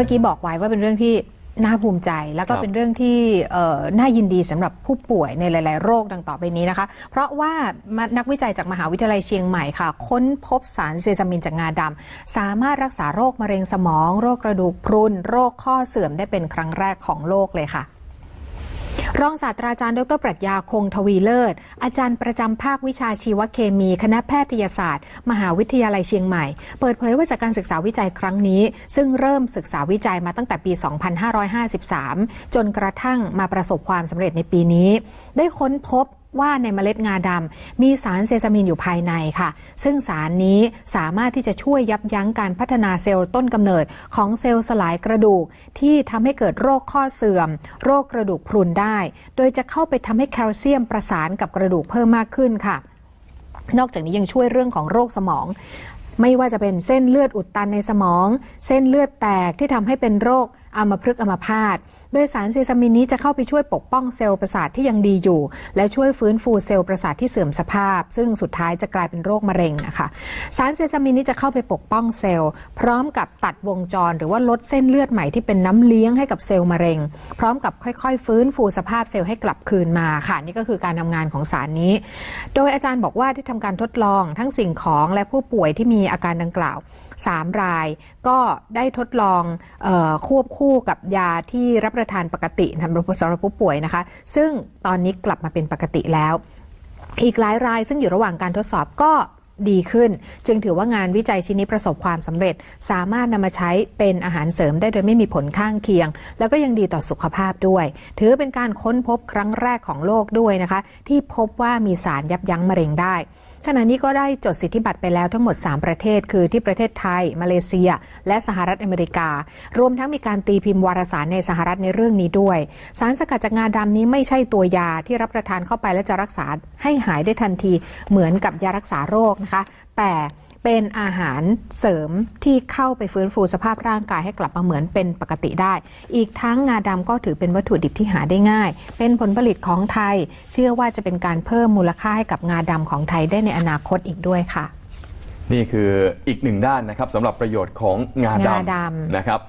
มื่อกี้บอกไว้ว่าเป็นเรื่องที่น่าภูมิใจ แล้วก็ครับเป็นเรื่องที่เอ่อน่ายินดีสำหรับผู้ป่วยในหลาย ๆ โรคดังต่อไปนี้นะคะ เพราะว่านักวิจัยจากมหาวิทยาลัยเชียงใหม่ค่ะ ค้นพบสารเซซามินจากงาดำสามารถรักษาโรคมะเร็งสมอง โรคกระดูกพรุน โรคข้อเสื่อมได้เป็นครั้งแรกของโลกเลยค่ะ รองศาสตราจารย์ดรปรัชญาคงทวีเลิศ อาจารย์ประจำภาควิชาชีวเคมี คณะแพทยศาสตร์ มหาวิทยาลัยเชียงใหม่ เปิดเผยว่าจากการศึกษาวิจัยครั้งนี้ ซึ่งเริ่มศึกษาวิจัยมาตั้งแต่ปี 2553 จนกระทั่งมาประสบความสำเร็จในปีนี้ ได้ค้นพบ ว่าในเมล็ดงาดำมีสารเซซามินอยู่ภายในค่ะ ซึ่งสารนี้สามารถที่จะช่วยยับยั้งการพัฒนาเซลล์ต้นกำเนิดของเซลล์สลายกระดูก ที่ทำให้เกิดโรคข้อเสื่อม โรคกระดูกพรุนได้ โดยจะเข้าไปทำให้แคลเซียมประสานกับกระดูกเพิ่มมากขึ้นค่ะ นอกจากนี้ยังช่วยเรื่องของโรคสมองไม่ว่าจะเป็นเส้นเลือดอุดตันในสมอง เส้นเลือดแตกที่ทำให้เป็นโรค อัมพฤกษ์อัมพาตโดยสารเซซามินนี้จะเข้าไปช่วยปกป้องเซลล์ประสาทที่ยังดีอยู่ และช่วยฟื้นฟูเซลล์ประสาทที่เสื่อมสภาพ ซึ่งสุดท้ายจะกลายเป็นโรคมะเร็งนะคะ สารเซซามินนี้จะเข้าไปปกป้องเซลล์ พร้อมกับตัดวงจร หรือว่าลดเส้นเลือดใหม่ที่เป็นน้ำเลี้ยงให้กับเซลล์มะเร็ง พร้อมกับค่อยๆ ฟื้นฟูสภาพเซลล์ให้กลับคืนมาค่ะ นี่ก็คือการทำงานของสารนี้ โดยอาจารย์บอกว่าที่ทำการทดลองทั้งสิ่งของและผู้ป่วยที่มีอาการดังกล่าว 3 ราย ก็ได้ทดลองออควบคู่คู่กับยาที่รับประทานปกติสำหรับสำหรับผู้ป่วยนะคะ ซึ่งตอนนี้กลับมาเป็นปกติแล้ว อีกหลายรายซึ่งอยู่ระหว่างการทดสอบก็ ดีขึ้น จึงถือว่างานวิจัยชิ้นนี้ประสบความสำเร็จ สามารถนำมาใช้เป็นอาหารเสริมได้โดยไม่มีผลข้างเคียง แล้วก็ยังดีต่อสุขภาพด้วย ถือเป็นการค้นพบครั้งแรกของโลกด้วยนะคะ ที่พบว่ามีสารยับยั้งมะเร็งได้ขณะนี้ก็ได้จดสิทธิบัตรไปแล้วทั้งหมด 3 ประเทศ คือที่ประเทศไทย มาเลเซีย และสหรัฐอเมริกา รวมทั้งมีการตีพิมพ์วารสารในสหรัฐในเรื่องนี้ด้วย สารสกัดจากงาดำนี้ไม่ใช่ตัวยาที่รับประทานเข้าไปและจะรักษาให้หายได้ทันทีเหมือนกับยารักษาโรคนะคะ แต่เป็นอาหารเสริมที่เข้าไปฟื้นฟูสภาพร่างกายให้กลับมาเหมือนเป็นปกติได้ อีกทั้งงาดำก็ถือเป็นวัตถุดิบที่หาได้ง่าย เป็นผลผลิตของไทย เชื่อว่าจะเป็นการเพิ่มมูลค่าให้กับงาดำของไทยได้ในอนาคตอีกด้วยค่ะ นี่คืออีกหนึ่งด้านนะครับสำหรับประโยชน์ของงางาดำ ดำนะครับ